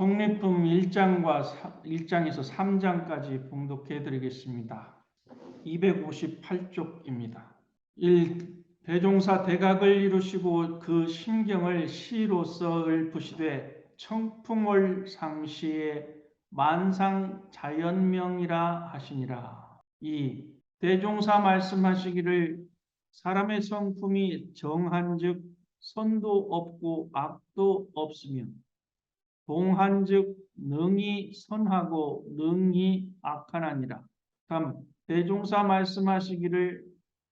성리품 1장과 1장에서 3장까지 봉독해 드리겠습니다. 258쪽입니다. 1. 대종사 대각을 이루시고 그 심경을 시로서 읊으시되 청풍월 상시에 만상 자연명이라 하시니라. 2. 대종사 말씀하시기를 사람의 성품이 정한즉 선도 없고 악도 없으며 동한즉 능히 선하고 능히 악하나니라. 3. 대종사 말씀하시기를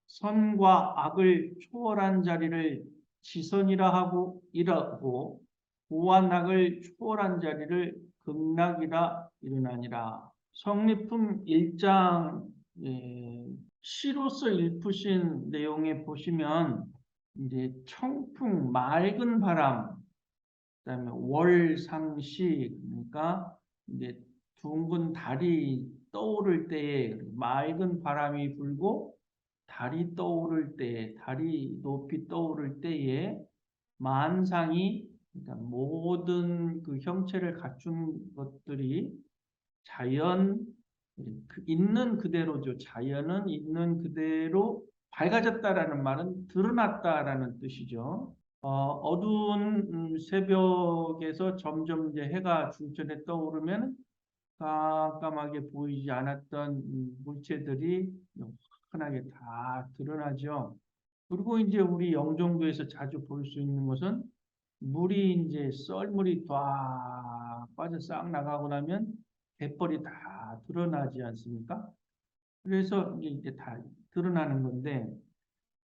선과 악을 초월한 자리를 지선이라 하고 이라고 고와 낙을 초월한 자리를 극락이라 이르나니라. 성리품 1장 예, 시로서 읊으신 내용에 보시면 이제 청풍 맑은 바람 그다음에 월상시 그러니까 이제 둥근 달이 떠오를 때에 맑은 바람이 불고 달이 떠오를 때에 달이 높이 떠오를 때에 만상이 그러니까 모든 그 형체를 갖춘 것들이 자연 그 있는 그대로죠. 자연은 있는 그대로 밝아졌다라는 말은 드러났다라는 뜻이죠. 어, 두운 음, 새벽에서 점점 이제 해가 중천에 떠오르면 깜깜하게 보이지 않았던 음, 물체들이 환하게 다 드러나죠. 그리고 이제 우리 영종도에서 자주 볼 수 있는 것은 물이 이제 썰물이 쫙 빠져 싹 나가고 나면 갯벌이 다 드러나지 않습니까? 그래서 이제 다 드러나는 건데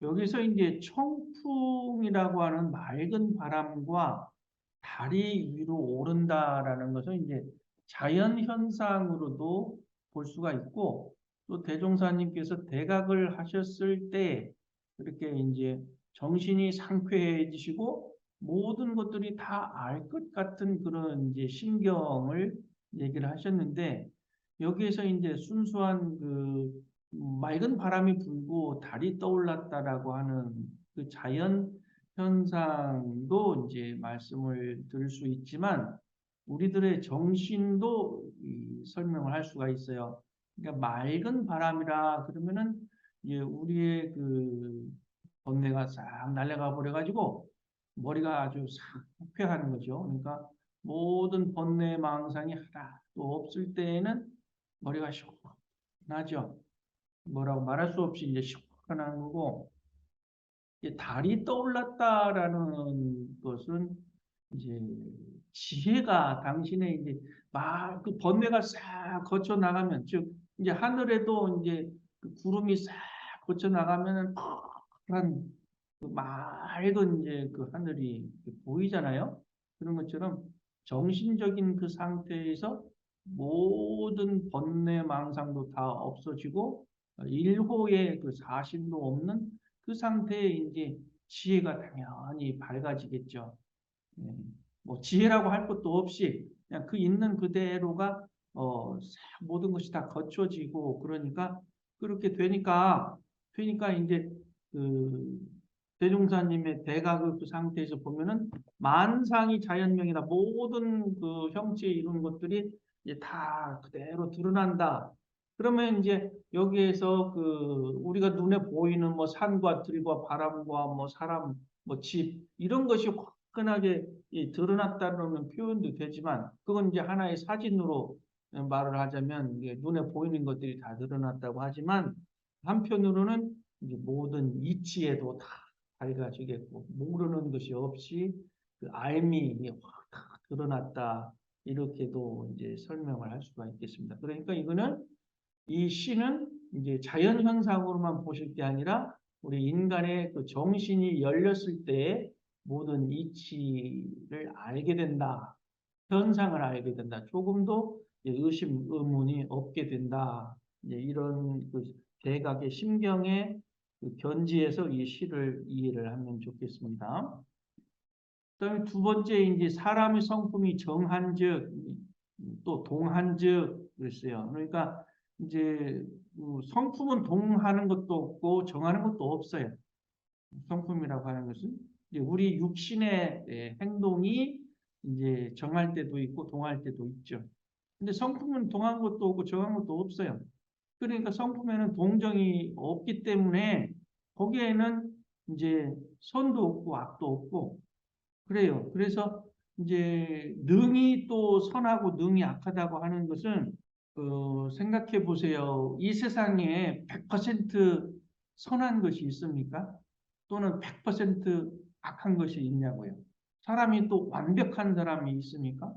여기서 이제 청풍이라고 하는 맑은 바람과 달이 위로 오른다라는 것은 이제 자연 현상으로도 볼 수가 있고 또 대종사님께서 대각을 하셨을 때 그렇게 이제 정신이 상쾌해지시고 모든 것들이 다 알 것 같은 그런 이제 심경을 얘기를 하셨는데 여기에서 이제 순수한 그 맑은 바람이 불고 달이 떠올랐다라고 하는 그 자연 현상도 이제 말씀을 드릴 수 있지만 우리들의 정신도 설명을 할 수가 있어요. 그러니까 맑은 바람이라 그러면은 이제 우리의 그 번뇌가 싹 날아가 버려 가지고 머리가 아주 상쾌하는 거죠. 그러니까 모든 번뇌 망상이 하나도 없을 때에는 머리가 시원하죠. 뭐라고 말할 수 없이 이제 시원한 거고 달이 떠올랐다라는 것은 이제 지혜가 당신의 이제 막 그 번뇌가 싹 거쳐 나가면 즉 이제 하늘에도 이제 그 구름이 싹 거쳐 나가면은 한그 맑은 이제 그 하늘이 보이잖아요. 그런 것처럼 정신적인 그 상태에서 모든 번뇌 망상도 다 없어지고 일호의 그 사심도 없는 그 상태에 이제 지혜가 당연히 밝아지겠죠. 예, 뭐 지혜라고 할 것도 없이 그냥 그 있는 그대로가 어, 모든 것이 다 거쳐지고 그러니까 그렇게 되니까 되니까 이제 그 대종사님의 대각의 그 상태에서 보면은 만상이 자연명이다. 모든 그 형체에 이룬 것들이 이제 다 그대로 드러난다. 그러면 이제 여기에서 그 우리가 눈에 보이는 뭐 산과 들과 바람과 뭐 사람 뭐 집 이런 것이 화끈하게 드러났다는 표현도 되지만 그건 이제 하나의 사진으로 말을 하자면 눈에 보이는 것들이 다 드러났다고 하지만 한편으로는 모든 이치에도 다 밝아지겠고 모르는 것이 없이 그 알미 확 드러났다 이렇게도 이제 설명을 할 수가 있겠습니다. 그러니까 이거는 이 시는 이제 자연 현상으로만 보실 게 아니라 우리 인간의 그 정신이 열렸을 때 모든 이치를 알게 된다. 현상을 알게 된다. 조금도 의심, 의문이 없게 된다. 이런 그 대각의 심경의 그 견지에서 이 시를 이해를 하면 좋겠습니다. 그다음에 두 번째 이제 사람의 성품이 정한즉 또 동한즉 그랬어요. 그러니까 이제 그 성품은 동하는 것도 없고 정하는 것도 없어요. 성품이라고 하는 것은 우리 육신의 예, 행동이 이제 정할 때도 있고 동할 때도 있죠. 근데 성품은 동한 것도 없고 정한 것도 없어요. 그러니까 성품에는 동정이 없기 때문에 거기에는 이제 선도 없고 악도 없고 그래요. 그래서 이제 능이 또 선하고 능이 악하다고 하는 것은 어, 생각해 보세요. 이 세상에 100% 선한 것이 있습니까? 또는 100% 악한 것이 있냐고요. 사람이 또 완벽한 사람이 있습니까?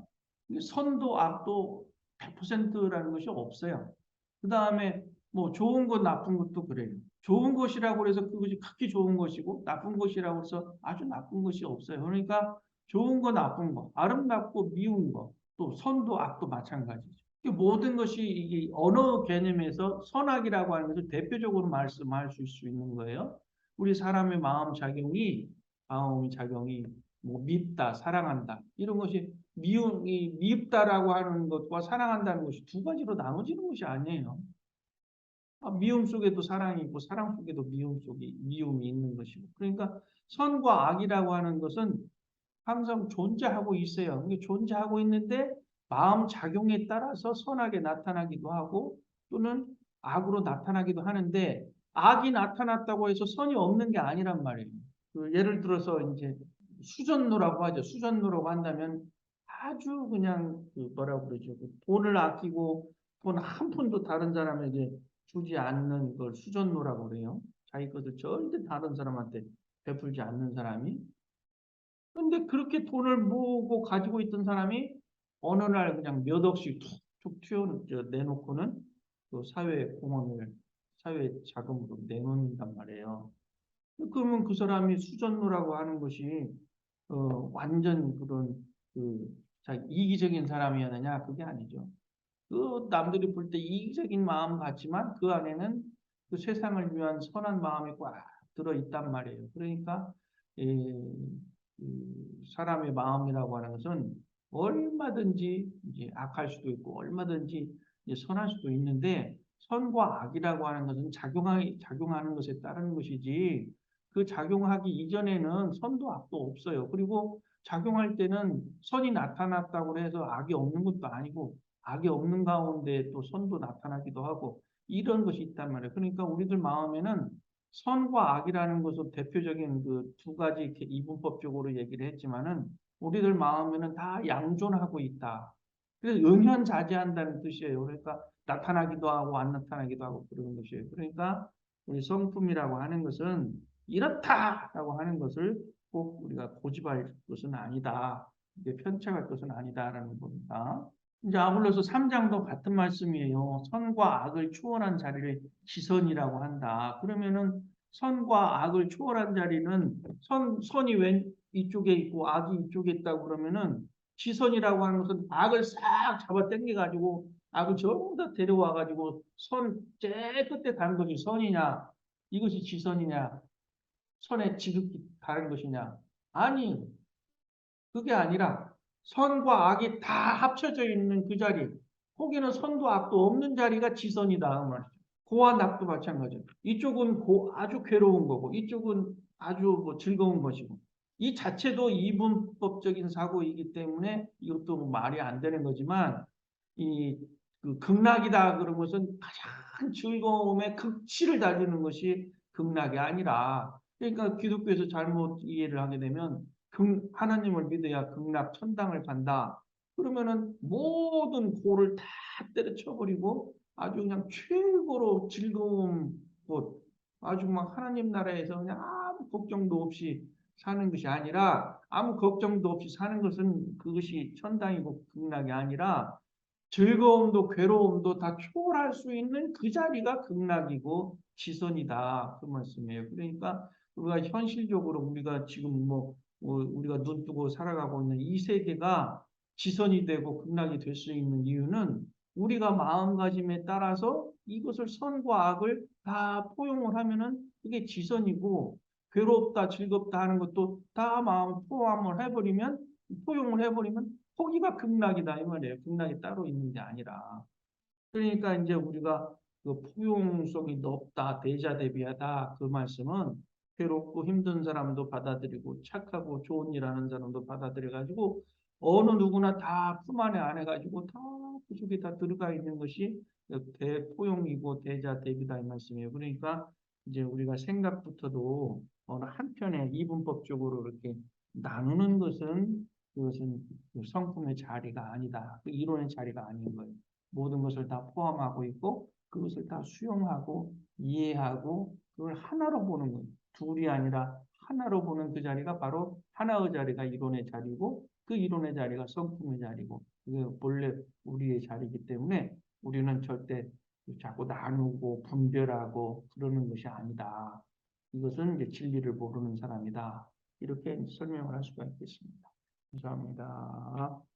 선도 악도 100%라는 것이 없어요. 그 다음에 뭐 좋은 것 나쁜 것도 그래요. 좋은 것이라고 해서 그것이 극히 좋은 것이고 나쁜 것이라고 해서 아주 나쁜 것이 없어요. 그러니까 좋은 거 나쁜 거, 아름답고 미운 거, 또 선도 악도 마찬가지죠. 모든 것이 이게 언어 개념에서 선악이라고 하는 것을 대표적으로 말씀할 수 있는 거예요. 우리 사람의 마음 작용이 마음 작용이 뭐 밉다, 사랑한다 이런 것이 미움이 밉다라고 하는 것과 사랑한다는 것이 두 가지로 나눠지는 것이 아니에요. 아, 미움 속에도 사랑이 있고 사랑 속에도 미움 속에 미움이 있는 것이고 그러니까 선과 악이라고 하는 것은 항상 존재하고 있어요. 그게 존재하고 있는데 마음 작용에 따라서 선하게 나타나기도 하고 또는 악으로 나타나기도 하는데 악이 나타났다고 해서 선이 없는 게 아니란 말이에요. 그 예를 들어서 이제 수전노라고 하죠. 수전노라고 한다면 아주 그냥 그 뭐라고 그러죠. 그 돈을 아끼고 돈 한 푼도 다른 사람에게 주지 않는 걸 수전노라고 그래요. 자기 것을 절대 다른 사람한테 베풀지 않는 사람이. 근데 그렇게 돈을 모으고 가지고 있던 사람이 어느 날 그냥 몇 억씩 툭툭 튀어 내놓고는 그 사회 공헌을 사회 자금으로 내놓는단 말이에요. 그러면 그 사람이 수전노라고 하는 것이 어, 완전 그런 그 이기적인 사람이었느냐 그게 아니죠. 그 남들이 볼 때 이기적인 마음 같지만 그 안에는 그 세상을 위한 선한 마음이 꽉 들어 있단 말이에요. 그러니까 에, 그 사람의 마음이라고 하는 것은 얼마든지 이제 악할 수도 있고 얼마든지 선할 수도 있는데 선과 악이라고 하는 것은 작용하, 작용하는 것에 따르는 것이지 그 작용하기 이전에는 선도 악도 없어요. 그리고 작용할 때는 선이 나타났다고 해서 악이 없는 것도 아니고 악이 없는 가운데 또 선도 나타나기도 하고 이런 것이 있단 말이에요. 그러니까 우리들 마음에는 선과 악이라는 것을 대표적인 그 두 가지 이분법적으로 얘기를 했지만은 우리들 마음에는 다 양존하고 있다. 그래서 응현자제한다는 뜻이에요. 그러니까 나타나기도 하고 안 나타나기도 하고 그러는 것이에요. 그러니까 우리 성품이라고 하는 것은 이렇다라고 하는 것을 꼭 우리가 고집할 것은 아니다. 이게 편차할 것은 아니다라는 겁니다. 이제 아울러서 3장도 같은 말씀이에요. 선과 악을 초월한 자리를 지선이라고 한다. 그러면은 선과 악을 초월한 자리는 선, 선이 왼 이쪽에 있고 악이 이쪽에 있다고 그러면은 지선이라고 하는 것은 악을 싹 잡아 당겨가지고 악을 전부 다 데려와가지고 선 제일 끝에 가는 것이 선이냐 이것이 지선이냐 선에 지극히 다른 것이냐 아니 그게 아니라 선과 악이 다 합쳐져 있는 그 자리 거기는 선도 악도 없는 자리가 지선이다 그 말이죠. 고와 낙도 마찬가지죠. 이쪽은 고, 아주 괴로운 거고 이쪽은 아주 뭐 즐거운 것이고 이 자체도 이분법적인 사고이기 때문에 이것도 뭐 말이 안 되는 거지만 이 그 극락이다 그런 것은 가장 즐거움의 극치를 달리는 것이 극락이 아니라 그러니까 기독교에서 잘못 이해를 하게 되면 극, 하나님을 믿어야 극락 천당을 간다. 그러면은 모든 고를 다 때려쳐버리고 아주 그냥 최고로 즐거운 곳, 아주 막 하나님 나라에서 그냥 아무 걱정도 없이 사는 것이 아니라 아무 걱정도 없이 사는 것은 그것이 천당이고 극락이 아니라 즐거움도 괴로움도 다 초월할 수 있는 그 자리가 극락이고 지선이다 그 말씀이에요. 그러니까 우리가 현실적으로 우리가 지금 뭐, 뭐 우리가 눈 뜨고 살아가고 있는 이 세계가 지선이 되고 극락이 될 수 있는 이유는 우리가 마음가짐에 따라서 이것을 선과 악을 다 포용을 하면은 그게 지선이고 괴롭다 즐겁다 하는 것도 다 마음 포함을 해버리면 포용을 해버리면 거기가 극락이다 이 말이에요. 극락이 따로 있는 게 아니라 그러니까 이제 우리가 그 포용성이 높다 대자 대비하다 그 말씀은 괴롭고 힘든 사람도 받아들이고 착하고 좋은 일 하는 사람도 받아들여 가지고 어느 누구나 다 품 안에 안 해가지고 다 그속에 다 들어가 있는 것이 대포용이고 대자 대비다 이 말씀이에요. 그러니까 이제 우리가 생각부터도 어느 한편에 이분법적으로 이렇게 나누는 것은 그것은 그 성품의 자리가 아니다. 그 이론의 자리가 아닌 거예요. 모든 것을 다 포함하고 있고 그것을 다 수용하고 이해하고 그걸 하나로 보는 거예요. 둘이 아니라 하나로 보는 그 자리가 바로 하나의 자리가 이론의 자리고 그 이론의 자리가 성품의 자리고 그게 본래 우리의 자리이기 때문에 우리는 절대 자꾸 나누고 분별하고 그러는 것이 아니다. 이것은 이제 진리를 모르는 사람이다. 이렇게 설명을 할 수가 있겠습니다. 감사합니다.